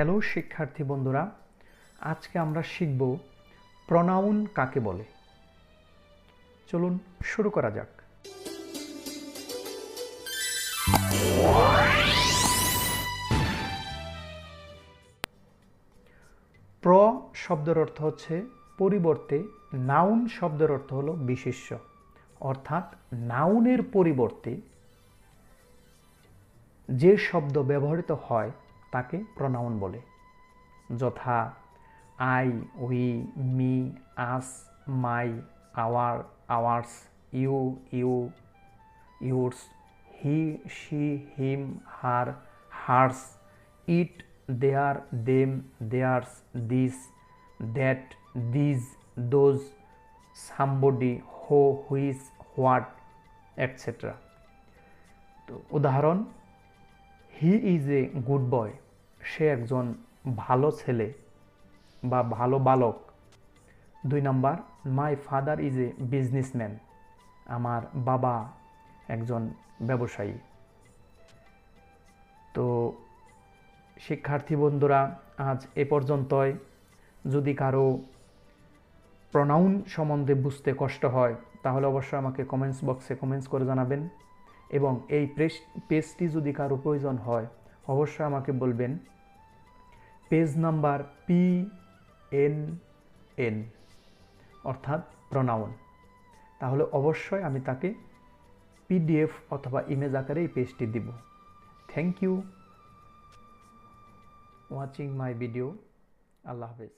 Hello শিক্ষার্থী বন্ধুরা, আজকে আমরা শিখব প্রনাউন কাকে বলে। চলুন শুরু করা যাক। প্র শব্দের অর্থ হচ্ছে পরিবর্তে, নাউন শব্দের অর্থ হলো বিশেষ্য অর্থাৎ নাউনের পরিবর্তে যে শব্দ ব্যবহৃত হয় তাকে প্রনাউন বলে। যথা I, we, me, us, my, our, ours, you you, yours, he, she, him, her, hers, it, their, them, theirs, this, that, these, those, somebody, who, whose, what, etcetera. তো উদাহরণ, he is a good boy. সে একজন ভালো ছেলে বা ভালো বালক। দুই number my father is a businessman আমার বাবা একজন ব্যবসায়ী। তো শিক্ষার্থী বন্ধুরা, আজ এ পর্যন্তই। যদি কারও প্রনাউন সম্বন্ধে বুঝতে কষ্ট হয়, তাহলে অবশ্যই আমাকে কমেন্টস বক্সে কমেন্টস করে জানাবেন। এবং এই পেজ পেজটি যদি কারও প্রয়োজন হয়, অবশ্যই আমাকে বলবেন। Page number P N N অর্থাৎ প্রনাউন তাহলে অবশ্যই আমি তাকে পিডিএফ অথবা ইমেজ আকারে এই পেজটি দিব। Thank you watching my video আল্লাহ হাফেজ।